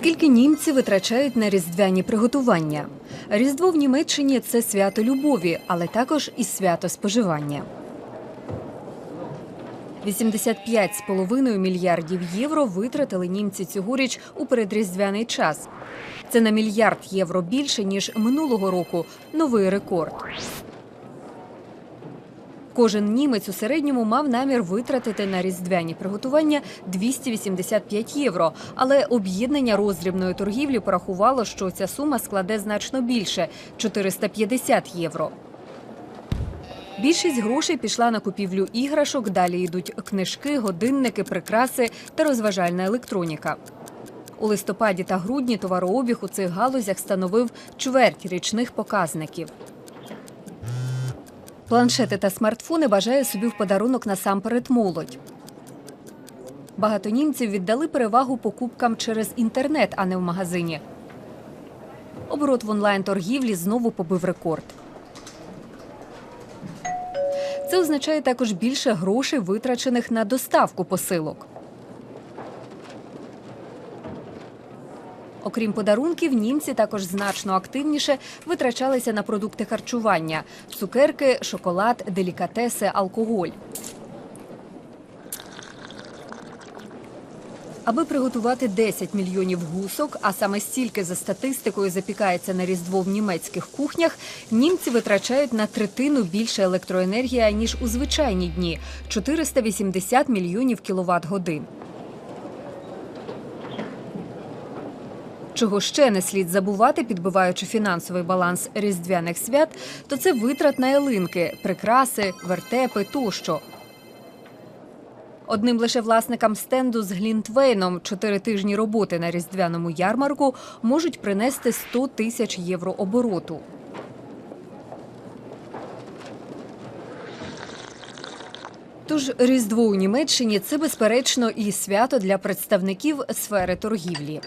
Скільки німці витрачають на різдвяні приготування? Різдво в Німеччині це свято любові, але також і свято споживання. 85,5 мільярдів євро витратили німці цьогоріч у передріздвяний час. Це на мільярд євро більше ніж минулого року. Новий рекорд. Кожен німець у середньому мав намір витратити на різдвяні приготування 285 євро. Але об'єднання роздрібної торгівлі порахувало, що ця сума складе значно більше 450 євро. Більшість грошей пішла на купівлю іграшок. Далі йдуть книжки, годинники, прикраси та розважальна електроніка. У листопаді та грудні товарообіг у цих галузях становив чверть річних показників. Планшети та смартфони бажає собі в подарунок насамперед молодь. Багато німців віддали перевагу покупкам через інтернет, а не в магазині. Оборот в онлайн-торгівлі знову побив рекорд. Це означає також більше грошей, витрачених на доставку посилок. Окрім подарунків, німці також значно активніше витрачалися на продукти харчування: цукерки, шоколад, делікатеси, алкоголь. Аби приготувати 10 мільйонів гусок, а саме стільки за статистикою запікається на різдво в німецьких кухнях, німці витрачають на третину більше електроенергії ніж у звичайні дні 480 мільйонів кіловат годин. Чого ще не слід забувати, підбиваючи фінансовий баланс різдвяних свят, то це витрат на ялинки, прикраси, вертепи тощо. Одним лише власникам стенду з Глінтвейном чотири тижні роботи на різдвяному ярмарку можуть принести 100 тисяч євро обороту. Тож Різдво у Німеччині це безперечно і свято для представників сфери торгівлі.